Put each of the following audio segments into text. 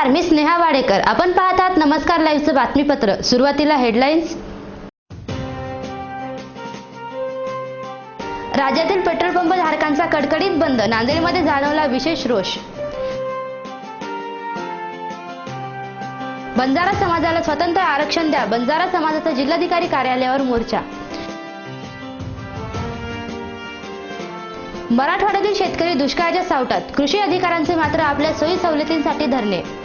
नमस्कार मी स्नेहा वाडेकर. आपण पाहतात नमस्कार लाईव्हचं बातमीपत्र. सुरुवातीला हेडलाईन्स. राज्यातील पेट्रोल पंप धारकांचा कडकडीत बंद. नांदेडमध्ये जाणवला विशेष रोष. बंजारा समाजाला स्वतंत्र आरक्षण द्या. बंजारा समाजाचा जिल्हाधिकारी कार्यालयावर मोर्चा. मराठवाड्यातील शेतकरी दुष्काळाच्या सावटात. कृषी अधिकाऱ्यांचे मात्र आपल्या सोयी सवलतींसाठी धरणे.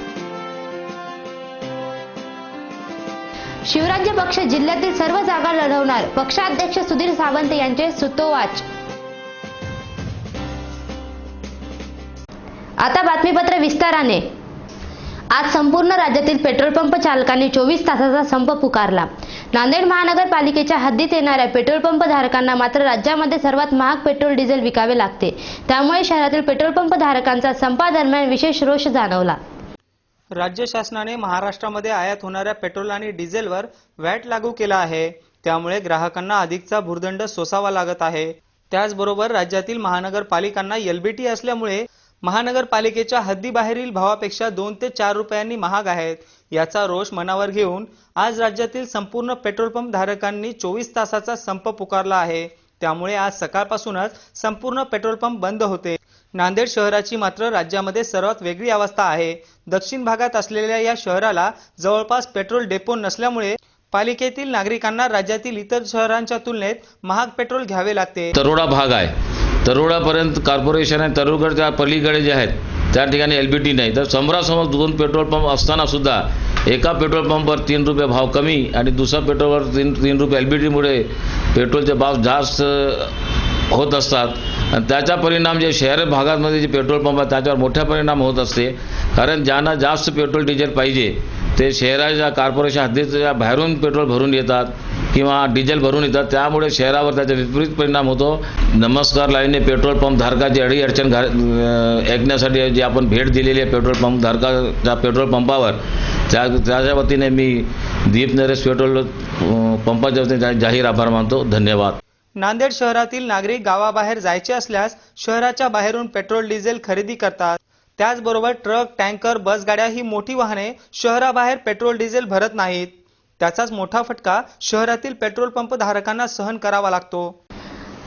शिवराज्य पक्ष जिल्ह्यातील सर्व जागा लढवणार. पक्षाध्यक्ष सुधीर सावंत यांचे सुतोवाच. आता बातमीपत्र विस्ताराने. आज संपूर्ण राज्यातील पेट्रोल पंप चालकांनी चोवीस तासाचा संप पुकारला. नांदेड महानगरपालिकेच्या हद्दीत येणाऱ्या पेट्रोल पंप धारकांना मात्र राज्यामध्ये सर्वात महाग पेट्रोल डिझेल विकावे लागते. त्यामुळे शहरातील पेट्रोल पंप धारकांचा संपादरम्यान विशेष रोष जाणवला. राज्य शासनाने महाराष्ट्रामध्ये आयात होणाऱ्या पेट्रोल आणि डिझेलवर व्हॅट लागू केला आहे. त्यामुळे ग्राहकांना अधिकचा भूर्दंड सोसावा लागत आहे. त्याचबरोबर राज्यातील महानगरपालिकांना एलबीटी असल्यामुळे महानगरपालिकेच्या हद्दीबाहेरील भावापेक्षा दोन ते चार रुपयांनी महाग आहेत. याचा रोष मनावर घेऊन आज राज्यातील संपूर्ण पेट्रोल पंप धारकांनी चोवीस तासाचा संप पुकारला आहे. त्यामुळे आज सकाळपासूनच संपूर्ण पेट्रोल पंप बंद होते. नांदेड शहराची मात्र राज्यामध्ये सर्वात वेगळी अवस्था आहे. दक्षिण भागात असलेल्या या शहराला जवळपास पेट्रोल डेपो नसल्यामुळे पालिकेतील नागरिकांना राज्यातील इतर शहरांच्या तुलनेत महाग पेट्रोल घ्यावे लागते. तरोडा भाग आहे. तरोडापर्यंत कॉर्पोरेशन आहे तरुडच्या पलीकडे जे आहेत त्या ठिकाणी एल बी टी नाही. तर समोरासमोर दोन पेट्रोल पंप असताना सुद्धा एका पेट्रोल पंपवर तीन रुपये भाव कमी आणि दुसऱ्या पेट्रोलवर तीन तीन रुपये एल बी टीमुळे पेट्रोलचे भाव जास्त होत असतात. त्याचा परिणाम जे शहर भागामध्ये जे पेट्रोल पंप आहे त्याच्यावर मोठ्या परिणाम होत असते. कारण ज्यांना जास्त पेट्रोल डिझेल पाहिजे ते शहराच्या कॉर्पोरेशन हद्दीच्या बाहेरून पेट्रोल भरून येतात किंवा डिझेल भरून येतात. त्यामुळे शहरावर त्याचा विपरीत परिणाम होतो. नमस्कार लाईनने पेट्रोल पंप धारकाची अडी अडचण घा ऐकण्यासाठी जी आपण भेट दिलेली आहे पेट्रोल पंप धारकाच्या पेट्रोल पंपावर त्या त्याच्या वतीने मी दीप नरेश पेट्रोल पंपाच्या वतीने जाहीर आभार मानतो. धन्यवाद. नांदेड शहरातील नागरिक गावाबाहेर जायचे असल्यास शहराच्या बाहेरून पेट्रोल डिझेल खरेदी करतात. त्याचबरोबर ट्रक टँकर बसगाड्या ही मोठी वाहने शहराबाहेर पेट्रोल डिझेल भरत नाहीत. त्याचाच मोठा फटका शहरातील पेट्रोल पंप धारकांना सहन करावा लागतो.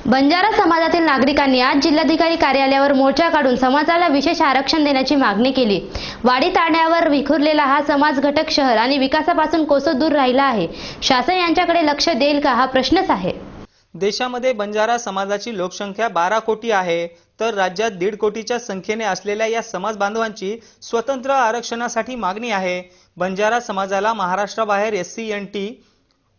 बंजारा समाजातील नागरिकांनी आज जिल्हाधिकारी कार्यालयावर मोर्चा काढून समाजाला विशेष आरक्षण देण्याची मागणी केली. वाडी ताण्यावर विखुरलेला हा समाज घटक शहर आणि विकासापासून कोसो दूर राहिला आहे. शासन यांच्याकडे लक्ष देईल का? हा प्रश्नच आहे. देशामध्ये बंजारा समाजाची लोकसंख्या बारा कोटी आहे तर राज्यात दीड कोटीच्या संख्येने असलेल्या या समाज बांधवांची स्वतंत्र आरक्षणासाठी मागणी आहे. बंजारा समाजाला महाराष्ट्राबाहेर S C N T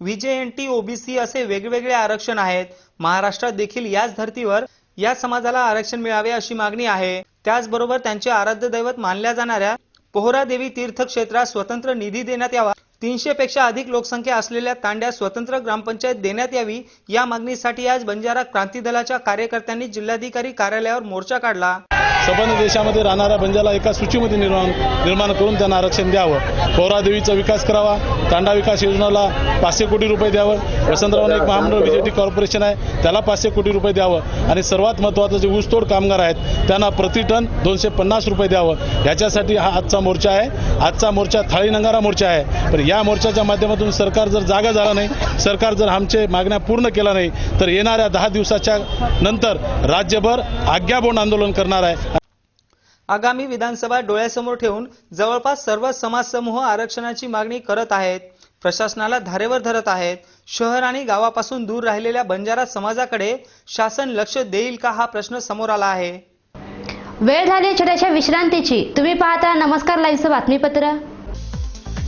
V J N T OBC असे वेगवेगळे आरक्षण आहेत. महाराष्ट्रात देखील याच धर्तीवर या समाजाला आरक्षण मिळावे अशी मागणी आहे. त्याचबरोबर त्यांचे आराध्य दैवत मानल्या जाणाऱ्या पोहरा देवी तीर्थक्षेत्रात स्वतंत्र निधी देण्यात यावा. तीनशे पेक्षा अधिक लोकसंख्या असलेल्या तांड्या स्वतंत्र ग्रामपंचायत देण्यात यावी या मागणीसाठी आज बंजारा क्रांती दलाच्या कार्यकर्त्यांनी जिल्हाधिकारी कार्यालयावर मोर्चा काढला. संपूर्ण देशामध्ये राहणाऱ्या बंजाला एका सूचीमध्ये निर्माण निर्माण करून त्यांना आरक्षण द्यावं. पौरादेवीचा विकास करावा तांडा विकास योजनाला पाचशे कोटी रुपये द्यावं. वसंतराव एक महामंडळ विजेटी कॉर्पोरेशन आहे त्याला पाचशे कोटी रुपये द्यावं. आणि सर्वात महत्त्वाचं जे ऊसतोड कामगार आहेत त्यांना प्रति टन दोनशे पन्नास रुपये द्यावं. ह्याच्यासाठी हा आजचा मोर्चा आहे. आजचा मोर्चा थाळी नंगारा मोर्चा आहे. पण या मोर्चाच्या माध्यमातून सरकार जर जागा झाला नाही सरकार जर आमचे मागण्या पूर्ण केला नाही तर येणाऱ्या दहा दिवसाच्या नंतर राज्यभर आज्ञाबोंड आंदोलन करणार आहे. आगामी विधानसभा डोळ्यासमोर ठेवून जवळपास सर्व समाज समूह आरक्षणाची मागणी करत आहेत प्रशासनाला धारेवर धरत आहेत शहर आणि गावापासून दूर राहिलेल्या बंजारा समाजाकडे शासन लक्ष देईल का हा प्रश्न समोर आला आहे. वेळ झाली छोट्याशा विश्रांतीची. तुम्ही पाहता नमस्कार लाईव्हचं बातमीपत्र.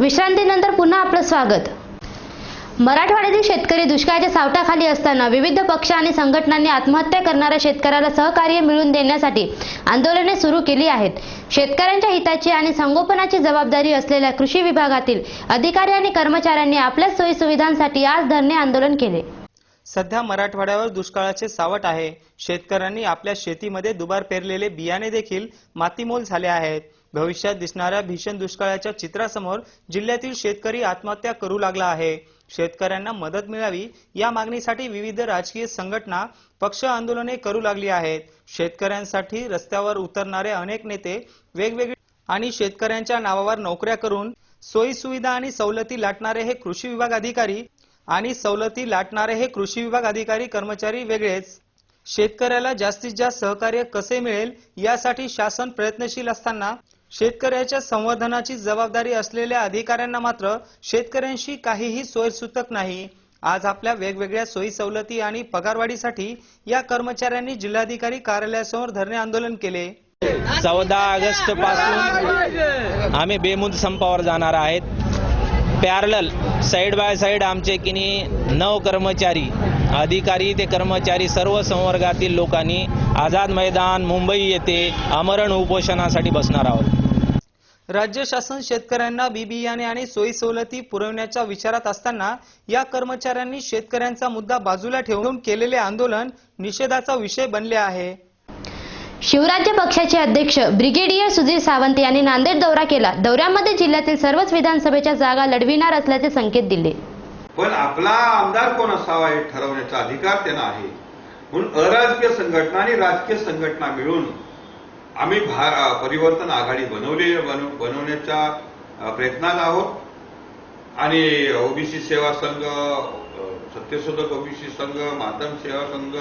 विश्रांतीनंतर पुन्हा आपलं स्वागत. मराठवाड्यातील शेतकरी दुष्काळाच्या सावटाखाली असताना विविध पक्ष आणि संघटनांनी आत्महत्या करणाऱ्या शेतकऱ्याला सहकार्य मिळवून देण्यासाठी आंदोलने सुरू केली आहेत. शेतकऱ्यांच्या हिताची आणि संगोपनाची जबाबदारी असलेल्या कृषी विभागातील अधिकारी आणि कर्मचाऱ्यांनी आपल्या सोयीसुविधांसाठी आज धरणे आंदोलन केले. सध्या मराठवाड्यावर दुष्काळाचे सावट आहे. शेतकऱ्यांनी आपल्या शेतीमध्ये दुबार पेरलेले बियाणे देखील मातीमोल झाले आहेत. भविष्यात दिसणाऱ्या भीषण दुष्काळाच्या चित्रासमोर जिल्ह्यातील शेतकरी आत्महत्या करू लागला आहे. शेतकऱ्यांना मदत मिळावी या मागणीसाठी विविध राजकीय संघटना पक्ष आंदोलने करू लागली आहेत. शेतकऱ्यांसाठी रस्त्यावर उतरणारे अनेक नेते वेगवेगळे आणि शेतकऱ्यांच्या नावावर नोकऱ्या करून सोयी सुविधा आणि सवलती लाटणारे हे कृषी विभाग अधिकारी आणि सवलती लाटणारे हे कृषी विभाग अधिकारी कर्मचारी वेगळेच. शेतकऱ्याला जास्तीत जास्त सहकार्य कसे मिळेल यासाठी शासन प्रयत्नशील असताना शेतकऱ्याच्या संवर्धनाची जबाबदारी असलेल्या अधिकाऱ्यांना मात्र शेतकऱ्यांशी काहीही सोयीसुतक नाही. आज आपल्या वेगवेगळ्या सोयी सवलती आणि पगारवाढीसाठी या कर्मचाऱ्यांनी जिल्हाधिकारी कार्यालयासमोर धरणे आंदोलन केले. चौदा ऑगस्टपासून आम्ही बेमुद संपावर जाणार आहेत. पॅरल साईड बाय साईड आमचे किनी नऊ कर्मचारी अधिकारी ते कर्मचारी सर्व संवर्गातील लोकांनी आझाद मैदान मुंबई येथे आमरण उपोषणासाठी बसणार आहोत. राज्य शासन शेतकऱ्यांना बी बियाणे आणि सोयी सवलती पुरवण्याच्या विचारात असताना या कर्मचाऱ्यांनी शेतकऱ्यांचा मुद्दा बाजूला ठेवून केलेले आंदोलन निषेधाचा विषय बनले आहे. शिवराज्य पक्षाचे अध्यक्ष ब्रिगेडियर सुधीर सावंत यांनी नांदेड दौरा केला. दौऱ्यामध्ये जिल्ह्यातील सर्वच विधानसभेच्या जागा लढविणार असल्याचे संकेत दिले. पण आपला आमदार कोण असावा हे ठरवण्याचा अधिकार त्यांना आहे. म्हणून अराजकीय संघटना आणि राजकीय संघटना मिळून आम्ही भा परिवर्तन आघाडी बनवली बनव बनवण्याच्या प्रयत्नात आहोत. आणि ओबीसी सेवा संघ सत्यशोधक ओबीसी संघ मातम सेवा संघ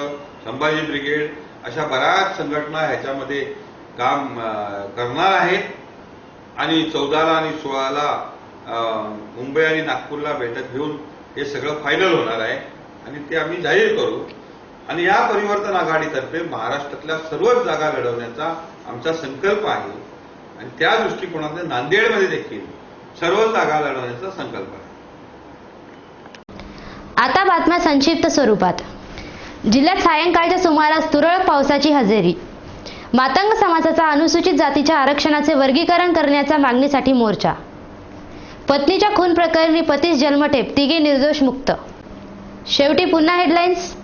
संभाजी ब्रिगेड अशा बऱ्याच संघटना ह्याच्यामध्ये काम करणार आहेत. आणि चौदाला आणि सोळाला मुंबई आणि नागपूरला बैठक घेऊन हे सगळं फायनल होणार आहे. आणि ते आम्ही जाहीर करू. आणि या परिवर्तन आघाडीतर्फे महाराष्ट्रातल्या सर्वच जागा लढवण्याचा आमचा संकल्प आहे. आणि त्या दृष्टिकोनातून नांदेडमध्ये देखील सर्व जागा लढवण्याचा संकल्प आहे. आता बातम्या संक्षिप्त स्वरूपात. जिल्ह्यात सायंकाळच्या सुमारास तुरळक पावसाची हजेरी. मातंग समाजाचा अनुसूचित जातीच्या आरक्षणाचे वर्गीकरण करण्याच्या मागणीसाठी मोर्चा. पत्नीच्या खून प्रकरणी पतीस जन्मठेप तिघे निर्दोष मुक्त. शेवटी पुन्हा हेडलाईन्स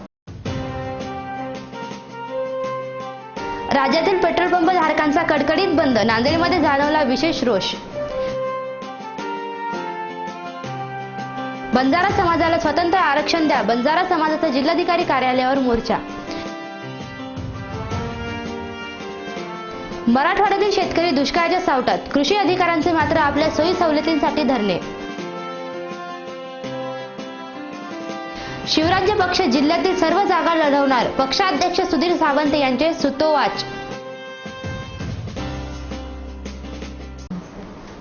राज्यातील पेट्रोल पंप धारकांचा कडकडीत बंद. नांदेडमध्ये जाणवला विशेष रोष. बंजारा समाजाला स्वतंत्र आरक्षण द्या. बंजारा समाजाचा जिल्हाधिकारी कार्यालयावर मोर्चा. मराठवाड्यातील शेतकरी दुष्काळाच्या सावटात. कृषी अधिकाऱ्यांचे मात्र आपल्या सोयी सवलतींसाठी धरणे. शिवराज्य पक्ष जिल्ह्यातील सर्व जागा लढवणार. पक्षाध्यक्ष सुधीर सावंत यांचे सुतोवाच.